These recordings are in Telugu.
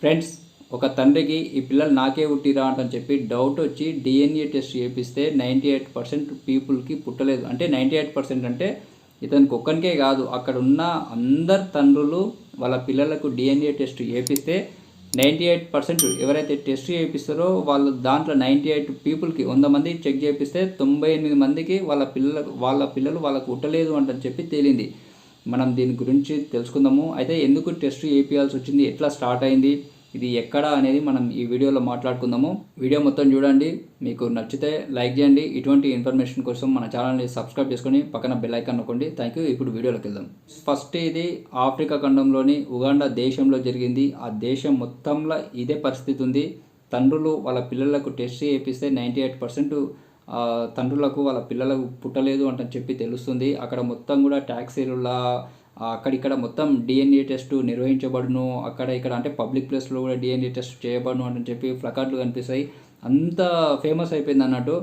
ఫ్రెండ్స్ ఒక తండ్రికి ఈ పిల్లలు నాకే పుట్టిరా అంటని చెప్పి డౌట్ వచ్చి డిఎన్ఏ టెస్ట్ చేపిస్తే నైంటీ ఎయిట్ పర్సెంట్ పీపుల్కి పుట్టలేదు. అంటే నైంటీ ఎయిట్ పర్సెంట్ అంటే ఇతనికి ఒక్కనికే కాదు అక్కడ ఉన్న అందరు తండ్రులు వాళ్ళ పిల్లలకు డిఎన్ఏ టెస్ట్ చేపిస్తే నైంటీ ఎయిట్ పర్సెంట్ ఎవరైతే టెస్ట్ చేపిస్తారో వాళ్ళు దాంట్లో నైంటీ ఎయిట్ పీపుల్కి వంద మంది చెక్ చేపిస్తే తొంభై ఎనిమిది మందికి వాళ్ళ పిల్లలకు వాళ్ళ పిల్లలు వాళ్ళకు పుట్టలేదు అంటని చెప్పి తేలింది. మనం దీని గురించి తెలుసుకుందాము. అయితే ఎందుకు టెస్ట్ చేపియాల్సి వచ్చింది? ఎట్లా స్టార్ట్ అయింది? ఇది ఎక్కడ అనేది మనం ఈ వీడియోలో మాట్లాడుకుందాము. వీడియో మొత్తం చూడండి. మీకు నచ్చితే లైక్ చేయండి. ఇటువంటి ఇన్ఫర్మేషన్ కోసం మన ఛానల్ని సబ్స్క్రైబ్ చేసుకొని పక్కన బెల్ ఐకాన్ నొక్కండి. Thank you. ఇప్పుడు వీడియోలోకి వెళ్దాం. ఫస్ట్ ఇది ఆఫ్రికా ఖండంలోని ఉగాండా దేశంలో జరిగింది. ఆ దేశం మొత్తంలో ఇదే పరిస్థితి ఉంది. తండ్రులు వాళ్ళ పిల్లలకు టెస్ట్ చేపిస్తే నైంటీ ఎయిట్ పర్సెంట్ తండ్రులకు వాళ్ళ పిల్లలకు పుట్టలేదు అంట చెప్పి తెలుస్తుంది. అక్కడ మొత్తం కూడా ట్యాక్సీలులా అక్కడిక్కడ మొత్తం డిఎన్ఏ టెస్ట్ నిర్వహించబడును. అక్కడ ఇక్కడ అంటే పబ్లిక్ ప్లేస్లో కూడా డిఎన్ఏ టెస్ట్ చేయబడును అని చెప్పి ప్లకార్డులు కనిపిస్తాయి. అంత ఫేమస్ అయిపోయింది అన్నట్టు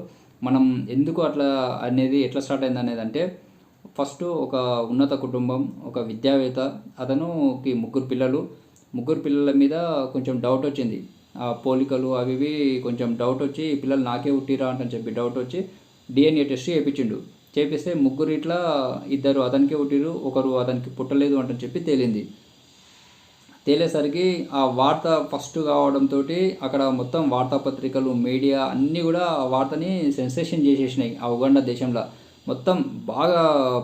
మనం ఎందుకు అట్లా అనేది ఎట్లా స్టార్ట్ అయింది అనేది అంటే ఫస్ట్ ఒక ఉన్నత కుటుంబం ఒక విద్యావేత్త అతనుకి ముగ్గురు పిల్లలు. ముగ్గురు పిల్లల మీద కొంచెం డౌట్ వచ్చింది. పోలికలు అవి ఇవి కొంచెం డౌట్ వచ్చి ఈ పిల్లలు నాకే ఉట్టిరా అంటని చెప్పి డౌట్ వచ్చి డిఎన్ఏ టెస్ట్ చేయించిండు. చేపిస్తే ముగ్గురు ఇట్లా ఇద్దరు అతనికే ఉట్టిరు ఒకరు అతనికి పుట్టలేదు అంటని చెప్పి తేలింది. తేలేసరికి ఆ వార్త ఫస్ట్ కావడంతో అక్కడ మొత్తం వార్తాపత్రికలు మీడియా అన్నీ కూడా ఆ వార్తని సెన్సేషన్ చేసేసినాయి ఆ ఉగండ దేశంలో. మొత్తం బాగా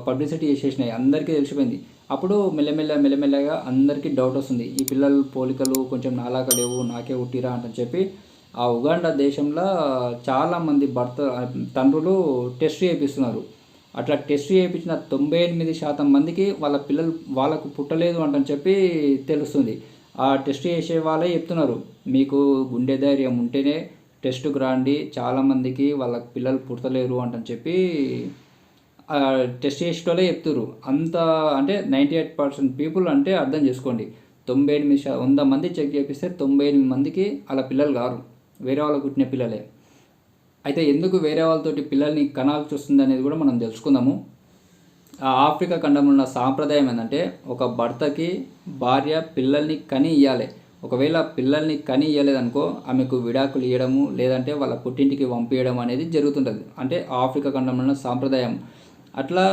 పబ్లిసిటీ చేసేసినాయి. అందరికీ తెలిసిపోయింది. అప్పుడు మెల్లమెల్ల మెల్లమెల్లగా అందరికీ డౌట్ వస్తుంది. ఈ పిల్లలు పోలికలు కొంచెం నాలాక లేవు నాకే పుట్టిరా అంటని చెప్పి ఆ ఉగాండా దేశంలో చాలామంది భర్త తండ్రులు టెస్ట్ చేపిస్తున్నారు అట్లా టెస్ట్ చేయించిన తొంభై ఎనిమిది శాతం మందికి వాళ్ళ పిల్లలు వాళ్ళకు పుట్టలేదు అంటని చెప్పి తెలుస్తుంది. ఆ టెస్ట్ చేసే వాళ్ళే చెప్తున్నారు. మీకు గుండె ధైర్యం ఉంటేనే టెస్ట్కి రాండి. చాలామందికి వాళ్ళ పిల్లలు పుట్టలేరు అంటని చెప్పి టెస్ట్ చేసేటోళ్ళే చెప్తున్నారు అంత అంటే నైంటీ ఎయిట్ పర్సెంట్ పీపుల్ అంటే అర్థం చేసుకోండి. తొంభై ఎనిమిది శా వంద మంది చెక్ చేపిస్తే తొంభై ఎనిమిది మందికి అలా పిల్లలు కారు వేరే వాళ్ళకు పుట్టిన పిల్లలే. అయితే ఎందుకు వేరే వాళ్ళతోటి పిల్లల్ని కనాల్సి వస్తుంది అనేది కూడా మనం తెలుసుకుందాము. ఆ ఆఫ్రికా ఖండంలో ఉన్న సాంప్రదాయం ఏంటంటే ఒక భర్తకి భార్య పిల్లల్ని కని ఇవ్వాలి ఒకవేళ పిల్లల్ని కని ఇవ్వలేదనుకో ఆమెకు విడాకులు ఇవ్వడము లేదంటే వాళ్ళ పుట్టింటికి పంపించడం అనేది జరుగుతుంటుంది. అంటే ఆఫ్రికా ఖండంలో ఉన్న సాంప్రదాయం. అట్లా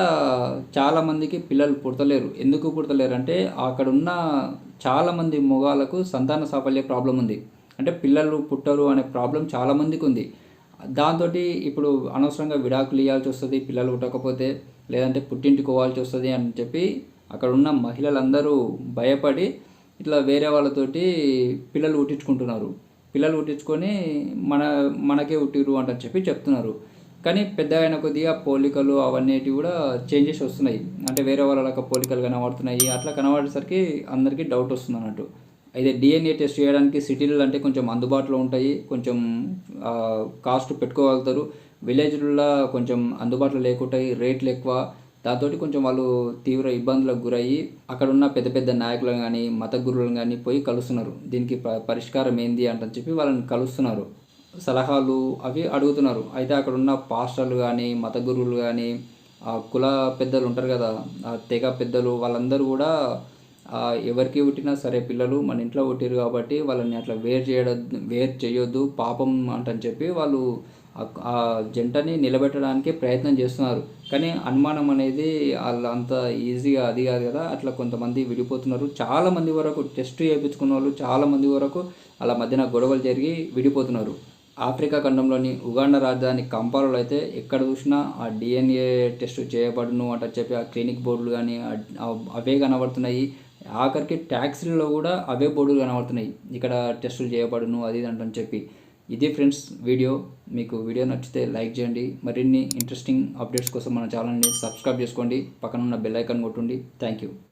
చాలామందికి పిల్లలు పుడతలేరు. ఎందుకు పుడతలేరు అంటే అక్కడ ఉన్న చాలామంది మొగాలకు సంతాన సాఫల్య ప్రాబ్లం ఉంది. అంటే పిల్లలు పుట్టరు అనే ప్రాబ్లం చాలామందికి ఉంది. దాంతో ఇప్పుడు అనవసరంగా విడాకులు ఇవ్వాల్సి వస్తుంది పిల్లలు పుట్టకపోతే లేదంటే పుట్టింటికోవాల్సి వస్తుంది అని చెప్పి అక్కడ ఉన్న మహిళలందరూ భయపడి ఇట్లా వేరే వాళ్ళతోటి పిల్లలు పుట్టించుకుంటున్నారు. పిల్లలు పుట్టించుకొని మన మనకే పుట్టిరు అంటని చెప్పి చెప్తున్నారు. కానీ పెద్ద అయిన కొద్దిగా పోలికలు అవన్నీ కూడా చేంజెస్ వస్తున్నాయి. అంటే వేరే వాళ్ళ పోలికలు కనబడుతున్నాయి. అట్లా కనబడేసరికి అందరికీ డౌట్ వస్తుంది అన్నట్టు. అయితే డిఎన్ఏ టెస్ట్ చేయడానికి సిటీలలో అంటే కొంచెం అందుబాటులో ఉంటాయి. కొంచెం కాస్ట్ పెట్టుకోగలుగుతారు. విలేజ్లలో కొంచెం అందుబాటులో లేకుంటాయి రేట్లు ఎక్కువ. దాంతో కొంచెం వాళ్ళు తీవ్ర ఇబ్బందులకు గురయ్యి అక్కడ ఉన్న పెద్ద పెద్ద నాయకులను కానీ మత గురువులను కానీ పోయి కలుస్తున్నారు. దీనికి పరిష్కారం ఏంది అంటని చెప్పి వాళ్ళని కలుస్తున్నారు. సలహాలు అవి అడుగుతున్నారు. అయితే అక్కడ ఉన్న పాస్టర్లు కానీ మత గురువులు కానీ కుల పెద్దలు ఉంటారు కదా తెగ పెద్దలు వాళ్ళందరూ కూడా ఎవరికి పుట్టినా సరే పిల్లలు మన ఇంట్లో పుట్టిరు కాబట్టి వాళ్ళని అట్లా వేరు చేయడం వేరు చేయొద్దు పాపం అంటని చెప్పి వాళ్ళు ఆ జంటని నిలబెట్టడానికి ప్రయత్నం చేస్తున్నారు. కానీ అనుమానం అనేది వాళ్ళు అంత ఈజీగా అది కాదు కదా అట్లా కొంతమంది విడిపోతున్నారు. చాలామంది వరకు టెస్ట్ చేయించుకున్న వాళ్ళు చాలామంది వరకు అలా మధ్యన గొడవలు జరిగి విడిపోతున్నారు. ఆఫ్రికా ఖండంలోని ఉగాండా రాజధాని కంపాలలో అయితే ఎక్కడ చూసినా ఆ డిఎన్ఏ టెస్ట్ చేయబడును అంట చెప్పి ఆ క్లినిక్ బోర్డులు కానీ అవే కనబడుతున్నాయి. ఆఖరికి ట్యాక్సీలలో కూడా అవే బోర్డులు కనబడుతున్నాయి. ఇక్కడ టెస్టులు చేయబడును అది అంటని చెప్పి. ఇది ఫ్రెండ్స్ వీడియో. మీకు వీడియో నచ్చితే లైక్ చేయండి. మరిన్ని ఇంట్రెస్టింగ్ అప్డేట్స్ కోసం మన ఛానల్ని సబ్స్క్రైబ్ చేసుకోండి. పక్కన ఉన్న బెల్ ఐకాన్ కొట్టండి. Thank you.